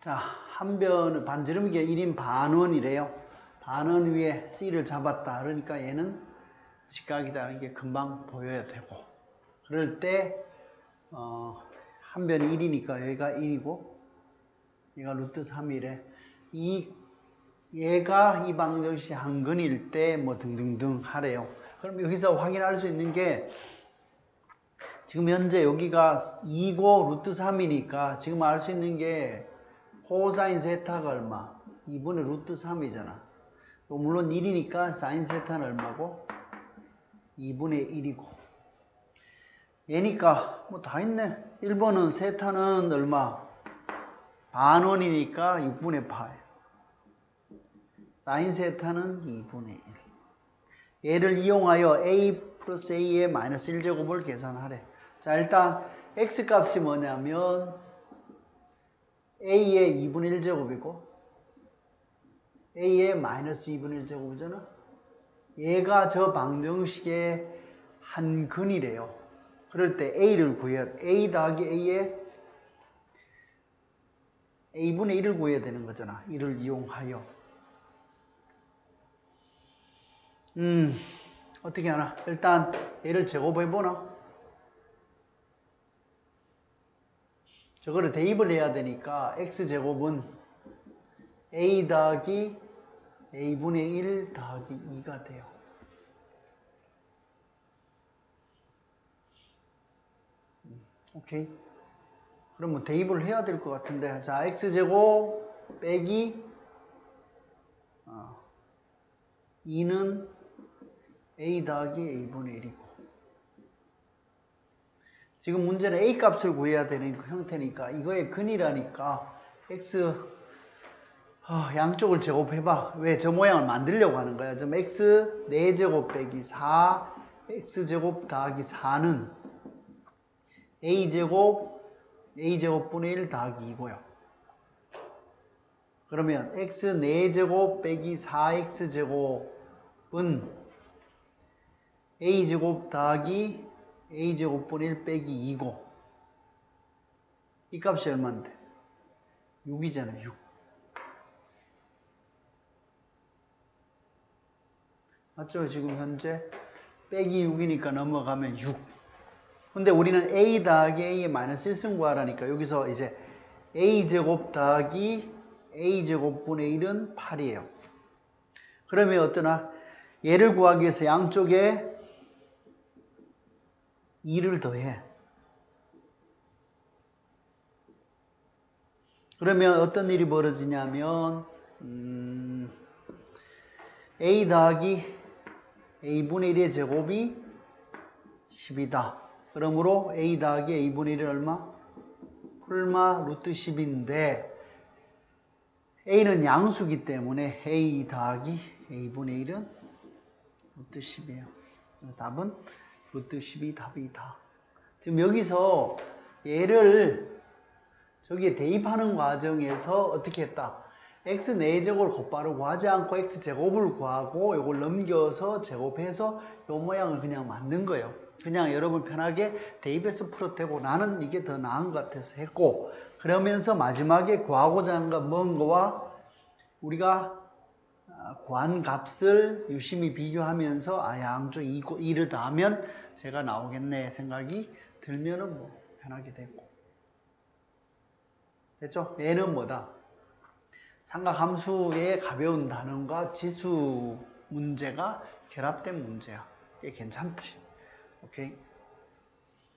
자, 한 변은 반지름계 1인 반원이래요. 반원 위에 C를 잡았다. 그러니까 얘는 직각이다라는 게 금방 보여야 되고. 그럴 때, 어, 한 변이 1이니까 여기가 1이고, 얘가 루트 3이래. 이, 얘가 이 방정식 한 근일 때 뭐 등등등 하래요. 그럼 여기서 확인할 수 있는 게, 지금 현재 여기가 2고 루트 3이니까 지금 알 수 있는 게 코사인 세타가 얼마? 2분의 루트 3이잖아. 물론 1이니까 사인 세타는 얼마고? 2분의 1이고. 얘니까 뭐 다 있네. 1번은 세타는 얼마? 반원이니까 6분의 8. 사인 세타는 2분의 1. 얘를 이용하여 a 플러스 a의 마이너스 1제곱을 계산하래. 자, 일단 x 값이 뭐냐면 a의 2분의 1제곱이고 a의 마이너스 2분의 1제곱이잖아. 얘가 저 방정식의 한 근이래요. 그럴 때 a를 구해야 a 더하기 a의 a분의 1을 구해야 되는 거잖아. 이를 이용하여. 음, 어떻게 하나? 일단 얘를 제곱해 보나? 저거를 대입을 해야 되니까 x제곱은 a 더하기 a분의 1 더하기 2가 돼요. 음, 오케이. 그러면 대입을 해야 될 것 같은데. 자, x제곱 빼기 어, 2는 a 더하기 a분의 1이고 지금 문제는 a 값을 구해야 되는 그 형태니까 이거의 근이라니까 x 어, 양쪽을 제곱해봐. 왜 저 모양을 만들려고 하는 거야? 좀 x 4제곱 빼기 4 x제곱 더하기 4는 a제곱 a제곱분의 1 더하기 2고요. 그러면 x 4제곱 빼기 4x제곱은 a제곱 더하기 a제곱분의 1 빼기 2고. 이 값이 얼마인데? 6이잖아 6 맞죠? 지금 현재 빼기 6이니까 넘어가면 6 근데 우리는 a 더하기 a의 마이너스 1승 구하라니까. 여기서 이제 a제곱 더하기 a제곱분의 1은 8이에요. 그러면 어떠나? 얘를 구하기 위해서 양쪽에 2를 더해. 그러면 어떤 일이 벌어지냐면 음, a 더하기 a분의 1의 제곱이 10이다. 그러므로 a 더하기 a분의 1은 얼마? 홀마 루트 10인데 a는 양수기 때문에 a 더하기 a분의 1은 루트 10이에요. 답은 루트 10이 답이 다. 지금 여기서 얘를 저기에 대입하는 과정에서 어떻게 했다? x 4제곱을 곧바로 구하지 않고 x 제곱을 구하고 이걸 넘겨서 제곱해서 이 모양을 그냥 만든 거예요. 그냥 여러분 편하게 대입해서 풀어도 되고 나는 이게 더 나은 것 같아서 했고 그러면서 마지막에 구하고자 하는 건먼 거와 우리가 구한 값을 유심히 비교하면서 아 양쪽 2를 더하면 제가 나오겠네 생각이 들면은 뭐 편하게 되고 됐죠? 얘는 뭐다? 삼각함수의 가벼운 단원과 지수 문제가 결합된 문제야. 꽤 괜찮지? 오케이?